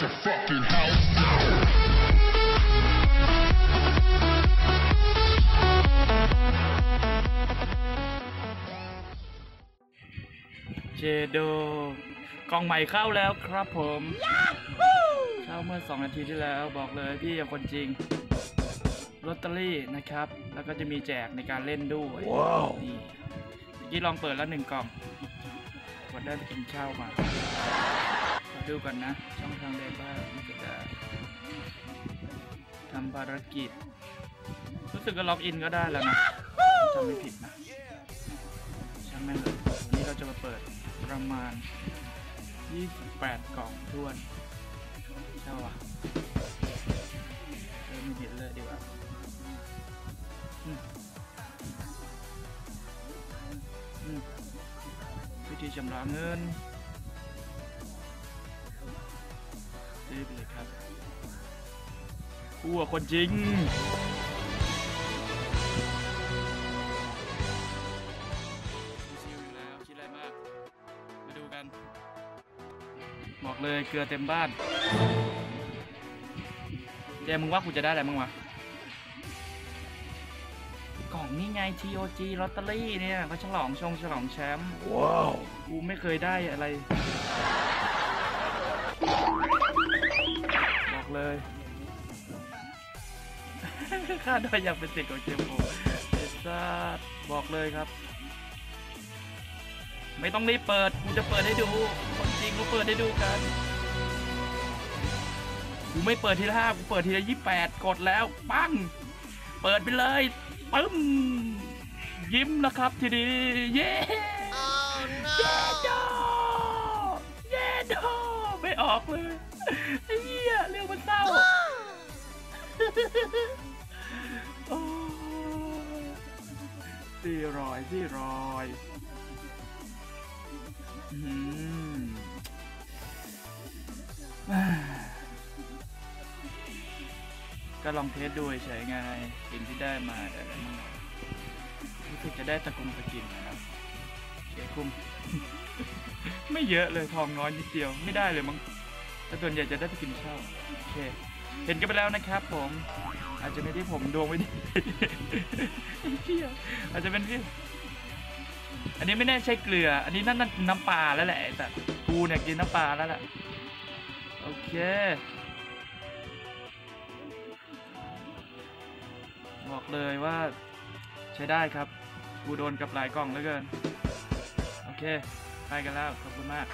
the fucking house down. เจโดกล่องใหม่เข้าแล้วครับผมเข้าเมื่อ 2 นาทีที่แล้วบอกเลยพี่อย่าคนจริงลอตเตอรี่นะครับ แล้วก็จะมีแจกในการเล่นด้วยว้าวนี่เมื่อกี้ลองเปิดแล้วหนึ่งกล่องกดได้ไปกินข้าวมาขอ ดูก่อนนะ ช่องทางใดบ้างที่จะทำภารกิจ รู้สึกก็ล็อกอินก็ได้แล้วนะจำไม่ผิดนะช่างแม่งเลยวันนี้เราจะมาเปิดประมาณ 28 กล่องท้วนใช่ปะเริ่มเห็นเลยดีกว่าวิธีชำระเงิน ซื้อไปเลยครับกูอะคนจริง ชิวๆอยู่แล้ว คิดอะไรมาก มาดูกัน บอกเลยเกลือเต็มบ้านเจมึงว่ากูจะได้อะไรบ้างวะกล่องนี่ไง TOG ลอตเตอรี่เนี่ยเขาฉลองชงฉลองแชมป์ ว้าว กูไม่เคยได้อะไร ค่าดอยอยากเป็นสิทธิ์ของเจมโบเอซ่าบอกเลยครับ ไม่ต้องรีบเปิด กูจะเปิดให้ดู คนจริงกูเปิดให้ดูกัน กูไม่เปิดทีละห้ากูเปิดทีละยี่แปดกดแล้วปังเปิดไปเลยปึ้ม ยิ้มนะครับทีนี้เย้เย้ดอเย้ดอไม่ออกเลยไอ้เหี้ย สี่ร้อยสี่ร้อยก็ลองเทสดูเฉยไงสิ่งที่ได้มาแต่ละมันรู้สึกจะได้ตะกุมตะกินนะครับเชียคุ้ม ไม่เยอะเลยทองน้อยนิดเดียวไม่ได้เลยมั้งแต่ส่วนใหญ่จะได้ไปกินข้าวโอเค เห็นกันไปแล้วนะครับผมอาจจะไม่ที่ผมดวงไม่ดีไอ้เหี้ยอาจจะเป็นที่อันนี้ไม่แน่ใช่เกลือ อันนี้นั่นนั่นน้ำปลาแล้วแหละแต่กูเนี่ยกินน้ำปลาแล้วแหละโอเคบอกเลยว่าใช้ได้ครับ กูโดนกับหลายกล่องเหลือเกิน โอเค ไปกันแล้ว ขอบคุณมาก